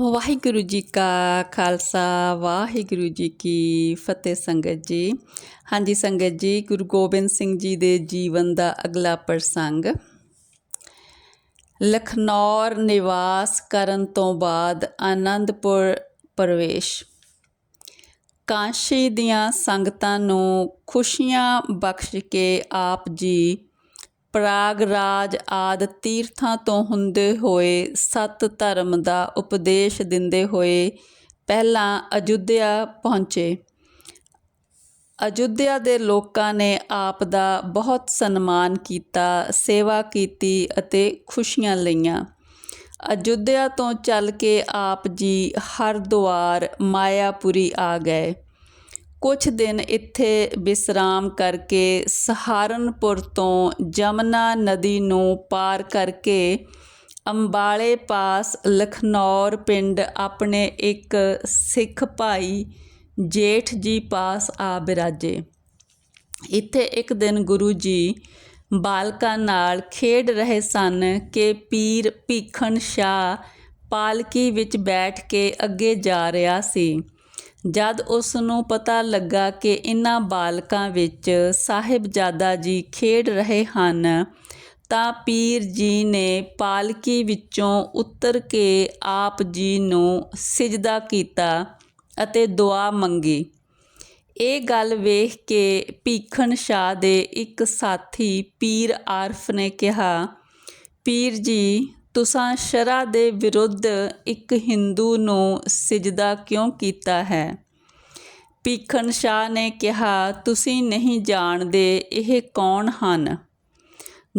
ਵਾਹਿਗੁਰੂ ਜੀ ਕਾ ਖਾਲਸਾ ਵਾਹਿਗੁਰੂ ਜੀ ਕੀ ਫਤਿਹ ਸੰਗਤ ਜੀ। ਹਾਂਜੀ ਸੰਗਤ ਜੀ, ਗੁਰੂ ਗੋਬਿੰਦ ਸਿੰਘ ਜੀ ਦੇ ਜੀਵਨ ਦਾ ਅਗਲਾ ਪ੍ਰਸੰਗ। ਲਖਨੌਰ ਨਿਵਾਸ ਕਰਨ ਤੋਂ ਬਾਅਦ ਆਨੰਦਪੁਰ ਪ੍ਰਵੇਸ਼। ਕਾਂਸ਼ੀ ਦੀਆਂ ਸੰਗਤਾਂ ਨੂੰ ਖੁਸ਼ੀਆਂ ਬਖਸ਼ ਕੇ ਆਪ ਜੀ ਪ੍ਰਾਗਰਾਜ ਆਦਿ ਤੀਰਥਾਂ ਤੋਂ ਹੁੰਦੇ ਹੋਏ ਸਤ ਧਰਮ ਦਾ ਉਪਦੇਸ਼ ਦਿੰਦੇ ਹੋਏ ਪਹਿਲਾਂ ਅਯੁੱਧਿਆ ਪਹੁੰਚੇ। ਅਯੁੱਧਿਆ ਦੇ ਲੋਕਾਂ ਨੇ ਆਪ ਦਾ ਬਹੁਤ ਸਨਮਾਨ ਕੀਤਾ, ਸੇਵਾ ਕੀਤੀ ਅਤੇ ਖੁਸ਼ੀਆਂ ਲਈਆਂ। ਅਯੁੱਧਿਆ ਤੋਂ ਚੱਲ ਕੇ ਆਪ ਜੀ ਹਰਦੁਆਰ ਮਾਇਆਪੁਰੀ ਆ ਗਏ। ਕੁਝ ਦਿਨ ਇੱਥੇ ਵਿਸਰਾਮ ਕਰਕੇ ਸਹਾਰਨਪੁਰ ਤੋਂ ਜਮਨਾ ਨਦੀ ਨੂੰ ਪਾਰ ਕਰਕੇ ਅੰਬਾਲੇ ਪਾਸ ਲਖਨੌਰ ਪਿੰਡ ਆਪਣੇ ਇੱਕ ਸਿੱਖ ਭਾਈ ਜੇਠ ਜੀ ਪਾਸ ਆ ਬਿਰਾਜੇ। ਇੱਥੇ ਇੱਕ ਦਿਨ ਗੁਰੂ ਜੀ ਬਾਲਕਾਂ ਨਾਲ ਖੇਡ ਰਹੇ ਸਨ ਕਿ ਪੀਰ ਭੀਖਣ ਸ਼ਾਹ ਪਾਲਕੀ ਵਿੱਚ ਬੈਠ ਕੇ ਅੱਗੇ ਜਾ ਰਿਹਾ ਸੀ। ਜਦ ਉਸ ਨੂੰ ਪਤਾ ਲੱਗਾ ਕਿ ਇਨ੍ਹਾਂ ਬਾਲਕਾਂ ਵਿੱਚ ਸਾਹਿਬਜ਼ਾਦਾ ਜੀ ਖੇਡ ਰਹੇ ਹਨ, ਤਾਂ ਪੀਰ ਜੀ ਨੇ ਪਾਲਕੀ ਵਿੱਚੋਂ ਉਤਰ ਕੇ ਆਪ ਜੀ ਨੂੰ ਸਿਜਦਾ ਕੀਤਾ ਅਤੇ ਦੁਆ ਮੰਗੀ। ਇਹ ਗੱਲ ਵੇਖ ਕੇ ਭੀਖਣ ਸ਼ਾਹ ਦੇ ਇੱਕ ਸਾਥੀ ਪੀਰ ਆਰਫ ਨੇ ਕਿਹਾ, ਪੀਰ ਜੀ ਤੁਸਾਂ ਸ਼ਰਾ ਦੇ ਵਿਰੁੱਧ ਇੱਕ ਹਿੰਦੂ ਨੂੰ ਸਿਜਦਾ ਕਿਉਂ ਕੀਤਾ ਹੈ? ਭੀਖਣ ਸ਼ਾਹ ਨੇ ਕਿਹਾ, ਤੁਸੀਂ ਨਹੀਂ ਜਾਣਦੇ ਇਹ ਕੌਣ ਹਨ?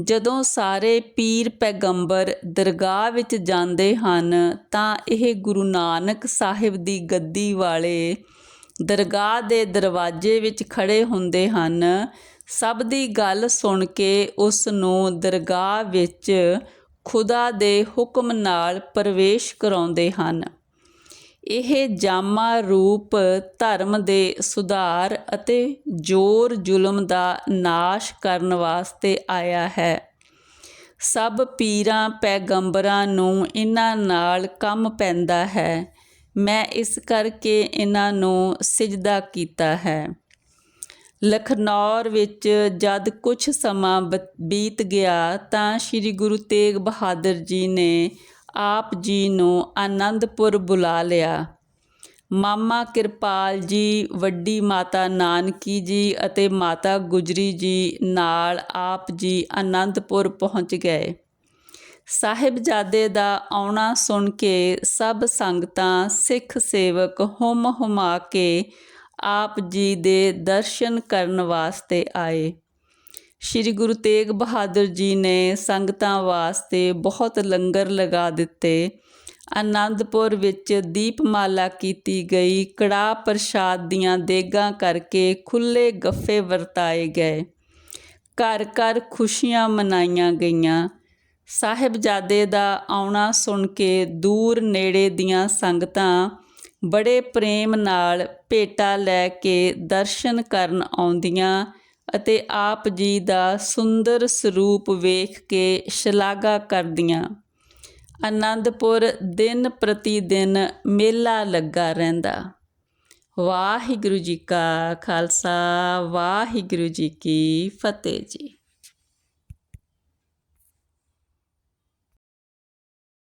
ਜਦੋਂ ਸਾਰੇ ਪੀਰ ਪੈਗੰਬਰ ਦਰਗਾਹ ਵਿੱਚ ਜਾਂਦੇ ਹਨ, ਤਾਂ ਇਹ ਗੁਰੂ ਨਾਨਕ ਸਾਹਿਬ ਦੀ ਗੱਦੀ ਵਾਲੇ ਦਰਗਾਹ ਦੇ ਦਰਵਾਜ਼ੇ ਵਿੱਚ ਖੜੇ ਹੁੰਦੇ ਹਨ। ਸਭ ਦੀ ਗੱਲ ਸੁਣ ਕੇ ਉਸ ਨੂੰ ਦਰਗਾਹ ਵਿੱਚ ਖੁਦਾ ਦੇ ਹੁਕਮ ਨਾਲ ਪ੍ਰਵੇਸ਼ ਕਰਾਉਂਦੇ ਹਨ। ਇਹ ਜਾਮਾ ਰੂਪ ਧਰਮ ਦੇ ਸੁਧਾਰ ਅਤੇ ਜੋਰ ਜ਼ੁਲਮ ਦਾ ਨਾਸ਼ ਕਰਨ ਵਾਸਤੇ ਆਇਆ ਹੈ। ਸਭ ਪੀਰਾਂ, ਪੈਗੰਬਰਾਂ ਨੂੰ ਇਹਨਾਂ ਨਾਲ ਕੰਮ ਪੈਂਦਾ ਹੈ। ਮੈਂ ਇਸ ਕਰਕੇ ਇਹਨਾਂ ਨੂੰ ਸਿਜਦਾ ਕੀਤਾ ਹੈ। ਲਖਨੌਰ ਵਿੱਚ ਜਦ ਕੁਝ ਸਮਾਂ ਬੀਤ ਗਿਆ ਤਾਂ ਸ੍ਰੀ ਗੁਰੂ ਤੇਗ ਬਹਾਦਰ ਜੀ ਨੇ ਆਪ ਜੀ ਨੂੰ ਆਨੰਦਪੁਰ ਬੁਲਾ ਲਿਆ। ਮਾਮਾ ਕਿਰਪਾਲ ਜੀ, ਵੱਡੀ ਮਾਤਾ ਨਾਨਕੀ ਜੀ ਅਤੇ ਮਾਤਾ ਗੁਜਰੀ ਜੀ ਨਾਲ ਆਪ ਜੀ ਆਨੰਦਪੁਰ ਪਹੁੰਚ ਗਏ। ਸਾਹਿਬਜ਼ਾਦੇ ਦਾ ਆਉਣਾ ਸੁਣ ਕੇ ਸਭ ਸੰਗਤਾਂ ਸਿੱਖ ਸੇਵਕ ਹੁਮ ਹੁਮਾ ਕੇ ਆਪ ਜੀ ਦੇ ਦਰਸ਼ਨ ਕਰਨ ਵਾਸਤੇ ਆਏ। ਸ਼੍ਰੀ ਗੁਰੂ ਤੇਗ ਬਹਾਦਰ ਜੀ ਨੇ ਸੰਗਤਾਂ ਵਾਸਤੇ ਬਹੁਤ ਲੰਗਰ ਲਗਾ ਦਿੱਤੇ। ਆਨੰਦਪੁਰ ਵਿੱਚ ਦੀਪਮਾਲਾ ਕੀਤੀ ਗਈ। ਕੜਾ ਪ੍ਰਸ਼ਾਦ ਦੀਆਂ ਦੇਗਾਂ ਕਰਕੇ ਖੁੱਲੇ ਗੱਫੇ ਵਰਤਾਏ ਗਏ। ਘਰ ਘਰ ਖੁਸ਼ੀਆਂ ਮਨਾਈਆਂ ਗਈਆਂ। ਸਾਹਿਬਜ਼ਾਦੇ ਦਾ ਆਉਣਾ ਸੁਣ ਕੇ ਦੂਰ ਨੇੜੇ ਦੀਆਂ ਸੰਗਤਾਂ ਬੜੇ ਪ੍ਰੇਮ ਨਾਲ ਭੇਟਾ ਲੈ ਕੇ ਦਰਸ਼ਨ ਕਰਨ ਆਉਂਦੀਆਂ ਅਤੇ ਆਪ ਜੀ ਦਾ ਸੁੰਦਰ ਸਰੂਪ ਵੇਖ ਕੇ ਸ਼ਲਾਘਾ ਕਰਦੀਆਂ। ਆਨੰਦਪੁਰ ਦਿਨ ਪ੍ਰਤੀ ਦਿਨ ਮੇਲਾ ਲੱਗਾ ਰਹਿੰਦਾ। ਵਾਹਿਗੁਰੂ ਜੀ ਕਾ ਖਾਲਸਾ, ਵਾਹਿਗੁਰੂ ਜੀ ਕੀ ਫਤਿਹ ਜੀ।